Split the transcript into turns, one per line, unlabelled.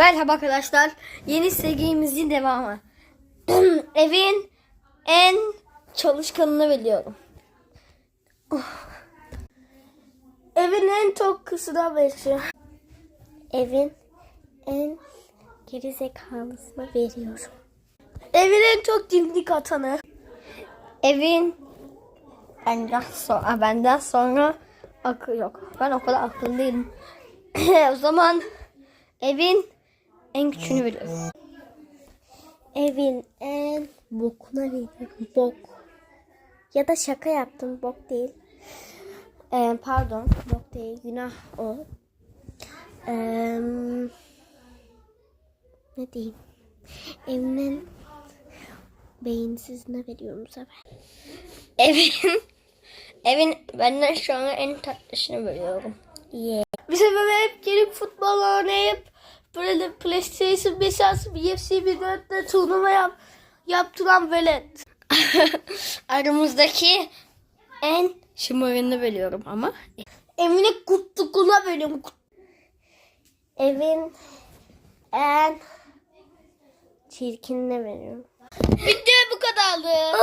Merhaba arkadaşlar. Yeni serimizin devamı. Evin en çalışkanını veriyorum. Oh. Evin en çok kısına veriyorum. Evin en geri zekalısına veriyorum. Evin en çok dimdik atanı. Evin benden sonra, benden sonra akıl yok. Ben o kadar akıllı o zaman evin en küçüğünü veriyorum. Evin en bokuna veriyorum. Bok. Ya da şaka yaptım. Bok değil. Ee, pardon. Bok değil. Günah o. Ee, ne diyeyim? Evin en beyinsizine veriyorum bu sefer. Evin evin benden şu an en tatlısını veriyorum. Yeah. Bir sefer hep gelip futbol oynayıp böyle PlayStation 5 alsın UFC bir dörtte turnuva yap, yaptıran böyle aramızdaki en şımarını veriyorum ama evine kuttukuna veriyorum. Evin en çirkinine veriyorum. Video bu kadardı.